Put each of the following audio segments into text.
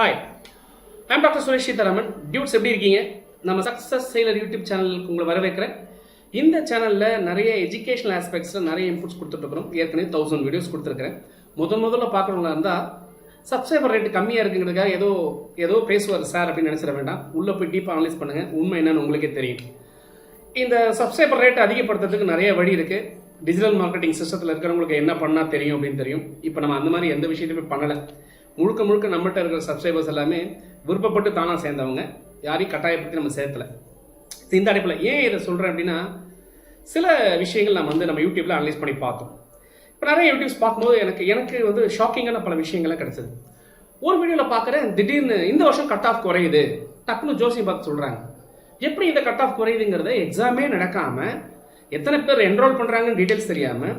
Hi I'm doctor Suresh Seetharaman dudes எப்படி இருக்கீங்க? நம்ம சக்ஸஸ் செயலர் யூடியூப் சேனலுக்கு உங்களை வரவேற்கிறேன். இந்த சேனலில் நிறைய எஜுகேஷனல் ஆஸ்பெக்ட்ஸில் நிறைய இன்புட்ஸ் கொடுத்துட்ருக்குறோம். ஏற்கனவே தௌசண்ட் வீடியோஸ் கொடுத்துருக்கிறேன். முதன் முதல்ல பார்க்குறவங்களா இருந்தால் சப்ஸ்கிரைபர் ரேட் கம்மியாக இருக்குங்கிறதுக்காக ஏதோ ஏதோ பேசுவார் சார் அப்படின்னு நினச்சிட வேண்டாம். உள்ளே போய் டீப்பாக அனலைஸ் பண்ணுங்கள் உண்மை என்னன்னு உங்களுக்கே தெரியும். இந்த சப்ஸ்கிரைபர் ரேட் அதிகப்படுத்துறதுக்கு நிறைய வழி இருக்குது டிஜிட்டல் மார்க்கெட்டிங் சிஸ்டத்தில் இருக்கிறவங்களுக்கு என்ன பண்ணால் தெரியும் அப்படின்னு தெரியும். இப்போ நம்ம அந்த மாதிரி எந்த விஷயத்தையுமே பண்ணலை. முழுக்க முழுக்க நம்மகிட்ட இருக்கிற சப்ஸ்கிரைபர்ஸ் எல்லாமே விருப்பப்பட்டு தானாக சேர்ந்தவங்க. யாரையும் கட்டாயப்படுத்தி நம்ம சேர்த்தல இந்த அடிப்பில் ஏன் இதை சொல்கிறேன் அப்படின்னா சில விஷயங்கள் நம்ம வந்து நம்ம யூடியூப்பில் அனலைஸ் பண்ணி பார்த்தோம். இப்போ நிறைய யூடியூப்ஸ் பார்க்கும்போது எனக்கு எனக்கு வந்து ஷாக்கிங்கான பல விஷயங்கள்லாம் கிடச்சிது. ஒரு வீடியோவில் பார்க்குறேன் திடீர்னு இந்த வருஷம் கட் ஆஃப் குறையுது. டக்குன்னு ஜோசியம் பார்த்து சொல்கிறாங்க எப்படி இந்த கட் ஆஃப் குறையுதுங்கிறத எக்ஸாமே நடக்காமல் எத்தனை பேர் என்ரோல் பண்ணுறாங்கன்னு டீட்டெயில்ஸ் தெரியாமல்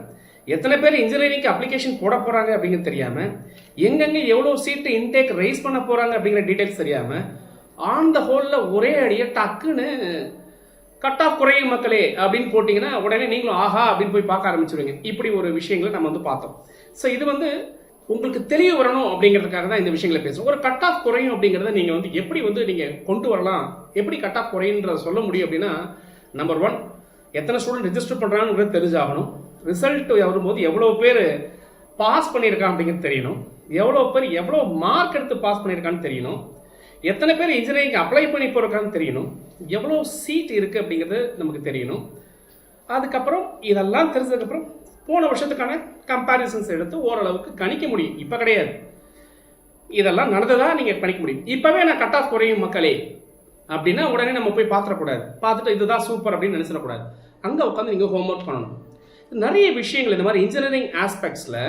எத்தனை பேர் இன்ஜினியரிங்க்கு அப்ளிகேஷன் போட போகிறாங்க அப்படிங்கிறது தெரியாமல் எங்கெங்கே எவ்வளோ சீட்டு இன்டேக் ரைஸ் பண்ண போகிறாங்க அப்படிங்கிற டீட்டெயில்ஸ் தெரியாமல் ஆன் த ஹோலில் ஒரே அடியை டக்குன்னு கட் ஆஃப் குறையும் மக்களே அப்படின்னு போட்டிங்கன்னா உடனே நீங்களும் ஆஹா அப்படின்னு போய் பார்க்க ஆரம்பிச்சிருவீங்க. இப்படி ஒரு விஷயங்களை நம்ம வந்து பார்த்தோம். ஸோ இது வந்து உங்களுக்கு தெளிவு வரணும் அப்படிங்கிறதுக்காக தான் இந்த விஷயங்களை பேசுவோம் ஒரு கட் ஆஃப் குறையும் அப்படிங்கிறத நீங்கள் வந்து எப்படி வந்து நீங்கள் கொண்டு வரலாம் எப்படி கட் ஆஃப் குறையுன்றத சொல்ல முடியும் அப்படின்னா நம்பர் ஒன் எத்தனை ஸ்டூடெண்ட் ரெஜிஸ்டர் பண்ணுறாங்கிறது தெரிஞ்சாகணும். ரிசல்ட் வரும்போது எவ்வளோ பேர் பாஸ் பண்ணியிருக்கான் அப்படிங்கிறது தெரியணும். எவ்வளோ பேர் எவ்வளோ மார்க் எடுத்து பாஸ் பண்ணியிருக்கான்னு தெரியணும். எத்தனை பேர் இன்ஜினியரிங் அப்ளை பண்ணி போயிருக்கான்னு தெரியணும். எவ்வளோ சீட் இருக்குது அப்படிங்கிறது நமக்கு தெரியணும். அதுக்கப்புறம் இதெல்லாம் தெரிஞ்சதுக்கப்புறம் போன வருஷத்துக்கான கம்பேரிசன்ஸ் எடுத்து ஓரளவுக்கு கணிக்க முடியும். இப்போ கிடையாது. இதெல்லாம் நடந்ததாக நீங்கள் கணிக்க முடியும். இப்போவே நான் கட் ஆஃப் குறையும் மக்களே. அப்படின்னா உடனே நம்ம போய் பார்த்துடக்கூடாது. பார்த்துட்டு இதுதான் சூப்பர் அப்படின்னு நினச்சிடக்கூடாது. அங்கே உட்காந்து நீங்கள் ஹோம் ஒர்க் பண்ணணும். நிறைய விஷயங்கள் இந்த மாதிரி இன்ஜினியரிங் ஆஸ்பெக்ட்ஸில்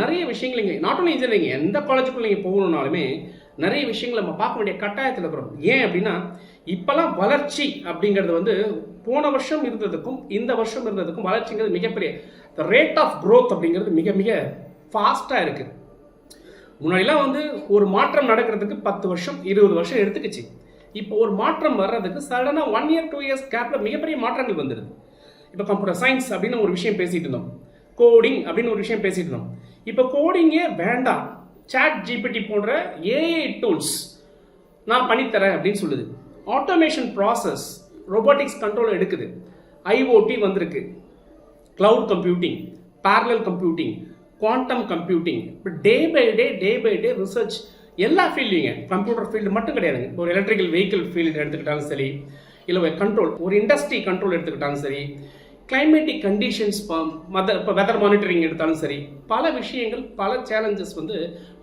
நிறைய விஷயங்கள் இங்கே நாட் ஒன்லி இன்ஜினியரிங் எந்த காலேஜுக்குள்ள நீங்கள் போகணுன்னாலுமே நிறைய விஷயங்கள் நம்ம பார்க்க வேண்டிய கட்டாயத்தில் இருக்கிறோம். ஏன் அப்படின்னா இப்போல்லாம் வளர்ச்சி அப்படிங்கிறது வந்து போன வருஷம் இருந்ததுக்கும் இந்த வருஷம் இருந்ததுக்கும் வளர்ச்சிங்கிறது மிகப்பெரிய ரேட் ஆஃப் க்ரோத் அப்படிங்கிறது மிக மிக ஃபாஸ்ட்டாக இருக்குது முன்னாடிலாம் வந்து ஒரு மாற்றம் நடக்கிறதுக்கு பத்து வருஷம் இருபது வருஷம் எடுத்துக்கிச்சு. இப்போ ஒரு மாற்றம் வர்றதுக்கு சடனாக ஒன் இயர் டூ இயர்ஸ் கேப்பில் மிகப்பெரிய மாற்றங்கள் வந்துடுது இப்போ கம்ப்யூட்டர் சயின்ஸ் அப்படின்னு ஒரு விஷயம் பேசிகிட்டு இருந்தோம். கோடிங் அப்படின்னு ஒரு விஷயம் பேசிகிட்டு இருந்தோம். இப்போ கோடிங்கே வேண்டாம். சாட் ஜிபிடி போன்ற ஏஐ டூல்ஸ் நான் பண்ணித்தரேன் அப்படின்னு சொல்லுது. ஆட்டோமேஷன் ப்ராசஸ் ரோபோட்டிக்ஸ் கண்ட்ரோல் எடுக்குது. ஐஓடி வந்திருக்கு. Cloud computing parallel computing quantum computing இப்போ day by day day by day research எல்லா ஃபீல்டுங்க கம்ப்யூட்டர் ஃபீல்டு மட்டும் கிடையாதுங்க. ஒரு எலக்ட்ரிக்கல் வெஹிக்கிள் ஃபீல்டு எடுத்துக்கிட்டாலும் சரி இல்லை கண்ட்ரோல் ஒரு இண்டஸ்ட்ரி கண்ட்ரோல் எடுத்துக்கிட்டாலும் சரி கிளைமேட்டிக் கண்டிஷன்ஸ் மதர் இப்போ வெதர் மானிட்டரிங் எடுத்தாலும் சரி பல விஷயங்கள் பல சேலஞ்சஸ் வந்து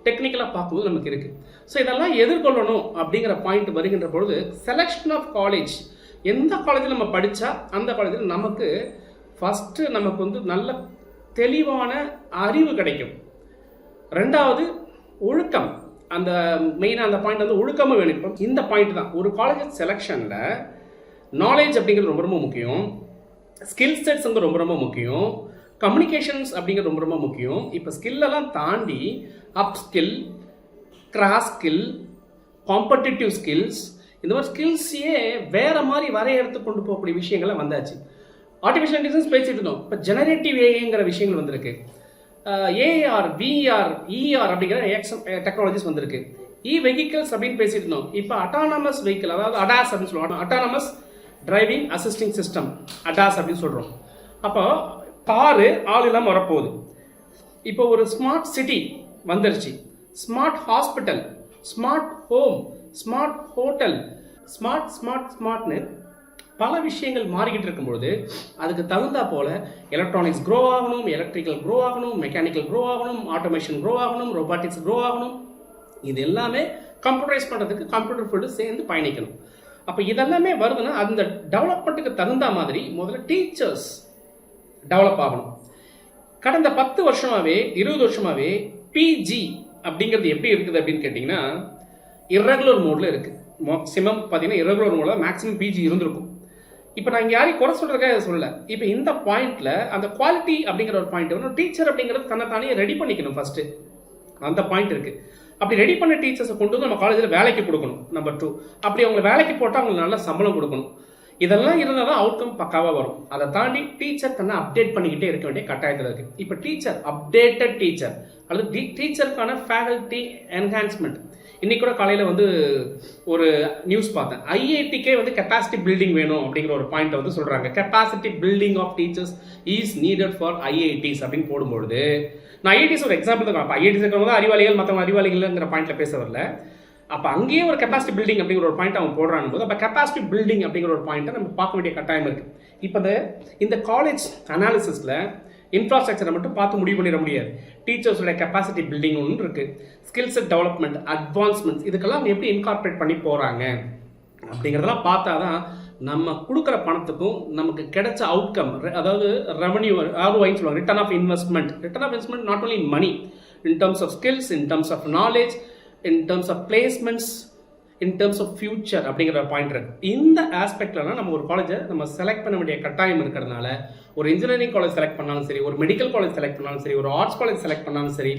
டெக்னிக்கலாக பார்க்கும்போது நமக்கு இருக்குது ஸோ இதெல்லாம் எதிர்கொள்ளணும் அப்படிங்கிற பாயிண்ட் வருகின்ற பொழுது செலெக்ஷன் ஆஃப் காலேஜ் எந்த காலேஜில் நம்ம படித்தா அந்த காலேஜில் நமக்கு ஃபஸ்ட்டு நமக்கு வந்து நல்ல தெளிவான அறிவு கிடைக்கும். ரெண்டாவது ஒழுக்கம். அந்த மெயினாக அந்த பாயிண்ட் வந்து ஒழுக்கமாக வேணும். இப்போ இந்த பாயிண்ட் தான். ஒரு காலேஜ் செலெக்ஷனில் நாலேஜ் அப்படிங்கிறது ரொம்ப ரொம்ப முக்கியம். ஸ்கில் செட்ஸ் வந்து ரொம்ப ரொம்ப முக்கியம். கம்யூனிகேஷன்ஸ் அப்படிங்கிறது ரொம்ப ரொம்ப முக்கியம். இப்போ ஸ்கில்லெல்லாம் தாண்டி up skill cross skill competitive skills இந்த மாதிரி ஸ்கில்ஸையே வேறு மாதிரி வரையறுத்து கொண்டு போகக்கூடிய விஷயங்கள்லாம் வந்தாச்சு. ஆர்டிஃபிஷியல் இன்டெலிஜென்ஸ் பேசிட்டு இருந்தோம். இப்போ ஜெனரேட்டிவ் ஏஐங்கிற விஷயங்கள் வந்திருக்கு. ஏஆர் விஆர் இஆர் அப்படிங்கிற டெக்னாலஜிஸ் வந்திருக்கு. E இ வெஹிக்கிள்ஸ் அப்படின்னு பேசிட்டு இருந்தோம். இப்போ அட்டானமஸ் வெஹிக்கிள் அதாவது அடாஸ் அப்படின்னு சொல்லுவாங்க. Autonomous driving assisting system ADAS அப்படின்னு சொல்கிறோம் அப்போ காரு ஆள் இல்லாமல் வரப்போகுது. இப்போ ஒரு ஸ்மார்ட் சிட்டி வந்துருச்சு. Smart hospital smart home smart hotel smart smart ஸ்மார்ட்னு பல விஷயங்கள் மாறிக்கிட்டு இருக்கும்பொழுது அதுக்கு தகுந்தா போல எலக்ட்ரானிக்ஸ் க்ரோ ஆகணும் எலக்ட்ரிக்கல் க்ரோ ஆகணும் மெக்கானிக்கல் க்ரோ ஆகணும் ஆட்டோமேஷன் க்ரோ ஆகணும் ரோபாட்டிக்ஸ் க்ரோ ஆகணும். இது எல்லாமே கம்ப்யூட்டரைஸ் பண்ணுறதுக்கு கம்ப்யூட்டர் ஃபீல்டு சேர்ந்து பயணிக்கணும். அப்போ இதெல்லாமே வருதுன்னா அந்த டெவலப்மெண்ட்டுக்கு தகுந்த மாதிரி முதல்ல டீச்சர்ஸ் டெவலப் ஆகணும். கடந்த பத்து வருஷமாகவே இருபது வருஷமாகவே பிஜி அப்படிங்கிறது எப்படி இருக்குது அப்படின்னு கேட்டிங்கன்னா இரகுலர் மோடில் இருக்குது மேக்ஸிமம் பார்த்தீங்கன்னா இரகுலர் மோடில் மேக்ஸிமம் பிஜி இருந்திருக்கும். இப்போ நான் இங்கே யாரையும் குறை சொல்கிறதுக்காக சொல்ல இப்போ இந்த பாயிண்ட்ல அந்த குவாலிட்டி அப்படிங்கிற ஒரு பாயிண்ட் வந்து டீச்சர் அப்படிங்கிறது தன்னை தானே ரெடி பண்ணிக்கணும் ஃபர்ஸ்ட் அந்த பாயிண்ட் இருக்கு. அப்படி ரெடி பண்ண டீச்சர்ஸை கொண்டு வந்து நம்ம காலேஜில் வேலைக்கு கொடுக்கணும் நம்பர் டூ அப்படி அவங்க வேலைக்கு போட்டால் அவங்களுக்கு நல்ல சம்பளம் கொடுக்கணும். இதெல்லாம் இருந்தால் தான் அவுட்கம் பக்காவாக வரும். அதை தாண்டி டீச்சர் தன்னை அப்டேட் பண்ணிக்கிட்டே இருக்க வேண்டிய கட்டாயத்தில் இருக்கு. இப்போ டீச்சர் அப்டேட்டட் டீச்சர் அல்லது டீச்சருக்கான ஃபேகல்ட்டி என்ஹான்ஸ்மெண்ட் இன்னைக்கு கூட காலையில் வந்து ஒரு நியூஸ் பார்த்தேன். ஐஐடிக்கே வந்து கெப்பாசிட்டி பில்டிங் வேணும் அப்படிங்கிற ஒரு பாயிண்ட் வந்து சொல்கிறாங்க capacity building of teachers is needed for IITs அப்படின்னு போடும்பொழுது நான் ஐஐடிஸ் ஒரு எக்ஸாம்பிள் தான் ஐஐடிஸ் இருக்கிறவங்க அறிவாளிகள் மற்றவங்க அறிவாளிகள்ங்கிற பாயிண்ட்ல பேச வரல. அப்போ அங்கேயே ஒரு கெப்பாசிட்டி பில்டிங் அப்படிங்கிற ஒரு பாயிண்ட் அவன் போடுறான் போது அப்போ கெப்பாசிட்டி பில்டிங் அப்படிங்கிற ஒரு பாயிண்ட்டை நம்ம பார்க்க வேண்டிய கட்டாயம் இருக்குது இப்போ இந்த காலேஜ் அனாலிசிஸில் இன்ஃப்ராஸ்ட்ரக்சரை மட்டும் பார்த்து முடிவு பண்ணிட முடியாது. டீச்சர்ஸோட கெப்பாசிட்டி பில்டிங் ஒன்று இருக்குது ஸ்கில் செட் டெவலப்மெண்ட் அட்வான்ஸ்மெண்ட்ஸ் இதுக்கெல்லாம் அவங்க எப்படி இன்கார்பரேட் பண்ணி போகிறாங்க அப்படிங்கிறதெல்லாம் பார்த்தா தான் நம்ம கொடுக்குற பணத்துக்கும் நமக்கு கிடைச்ச அவுட்கம் அதாவது ரெவன்யூ ஆர்ஒய்ன்னு சொல்லுவாங்க return of investment return of investment not only money in terms of skills in terms of knowledge in terms of placements in terms of future அப்படிங்கிற பாயிண்ட் இருக்கு. இந்த ஆஸ்பெக்ட்லலாம் நம்ம ஒரு காலேஜை நம்ம செலக்ட் பண்ண வேண்டிய கட்டாயம் இருக்கிறதுனால ஒரு இன்ஜினியரிங் காலேஜ் செலக்ட் பண்ணாலும் சரி ஒரு மெடிக்கல் காலேஜ் செலக்ட் பண்ணாலும் சரி ஒரு ஆர்ட்ஸ் காலேஜ் செலக்ட் பண்ணாலும் சரி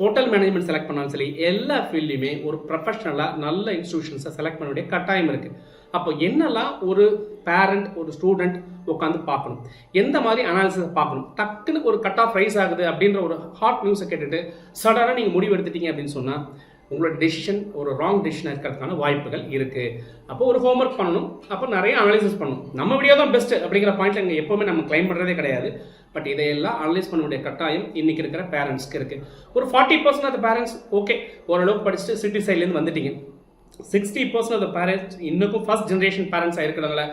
ஹோட்டல் மேனேஜ்மெண்ட் செலக்ட் பண்ணாலும் சரி எல்லா ஃபீல்ட்லையுமே ஒரு ப்ரொஃபஷனலாக நல்ல இன்ஸ்டியூஷன்ஸை செலக்ட் பண்ண வேண்டிய கட்டாயம் இருக்குது அப்போ என்னெல்லாம் ஒரு பேரண்ட் ஒரு ஸ்டூடெண்ட் உட்காந்து பார்க்கணும்? எந்த மாதிரி அனாலிசிஸ் பார்க்கணும்? டக்குன்னு ஒரு கட் ஆஃப் ரைஸ் ஆகுது அப்படின்ற ஒரு ஹாட் நியூஸை கேட்டுட்டு சடனாக நீங்கள் முடிவு எடுத்துட்டீங்க அப்படின்னு சொன்னால் உங்களோட டெசிஷன் ஒரு ராங் டெசிஷன் இருக்கிறதுக்கான வாய்ப்புகள் இருக்குது அப்போ ஒரு ஹோம்ஒர்க் பண்ணணும். அப்போ நிறைய அனலைசிஸ் பண்ணணும். நம்ம வீடியோ தான் பெஸ்ட் அப்படிங்கிற பாயிண்ட்ல இங்கே எப்போவுமே நம்ம கிளைம் பண்ணுறதே கிடையாது. பட் இதையெல்லாம் அனலைஸ் பண்ண வேண்டிய கட்டாயம் இன்னைக்கு இருக்கிற பேரண்ட்ஸ்க்கு இருக்குது ஒரு forty percent of parents okay ஓரளவுக்கு படிச்சுட்டு சிட்டி சைட்லேருந்து வந்துட்டீங்க. சிக்ஸ்டி பர்சன்ட் ஆஃப் பேரண்ட்ஸ் இன்னும் ஃபர்ஸ்ட் ஜென்ரேஷன் பேரண்ட்ஸாக இருக்கிறவங்கள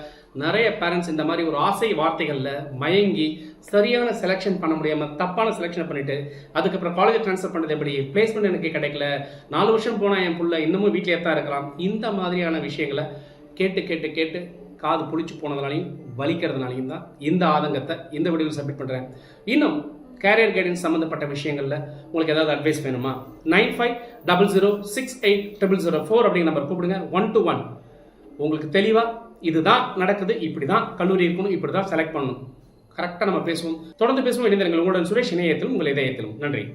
நிறைய பேரண்ட்ஸ் இந்த மாதிரி ஒரு ஆசை வார்த்தைகளில் மயங்கி சரியான செலெக்ஷன் பண்ண முடியாமல் தப்பான செலெக்ஷன் பண்ணிவிட்டு அதுக்கப்புறம் காலேஜ் ட்ரான்ஸ்ஃபர் பண்ணது எப்படி? பிளேஸ்மெண்ட் எனக்கு கிடைக்கல. நாலு வருஷம் போனால் என் பிள்ளை இன்னமும் வீட்டிலே தான் இருக்கலாம் இந்த மாதிரியான விஷயங்களை கேட்டு கேட்டு கேட்டு காது புளிச்சு போனதுனாலையும் வலிக்கிறதுனாலையும் தான் இந்த ஆதங்கத்தை இந்த வீடியோவில் சப்மிட் பண்ணுறேன் இன்னும் கேரியர் கைடன்ஸ் சம்மந்தப்பட்ட விஷயங்களில் உங்களுக்கு ஏதாவது அட்வைஸ் வேணுமா? Nine five double zero six eight double zero four அப்படிங்கிற நம்பர் கூப்பிடுங்க. ஒன் டு ஒன் உங்களுக்கு தெளிவாக இதுதான் நடக்குது இப்படி தான் கல்லூரி இருக்கணும் இப்படி தான் செலக்ட் பண்ணணும் கரெக்டாக நம்ம பேசுவோம். தொடர்ந்து பேசுவோம் இணைந்திருங்கள். உங்களுடன் சுரேஷ் இணையத்திலும் உங்கள் இதயத்திலும். நன்றி.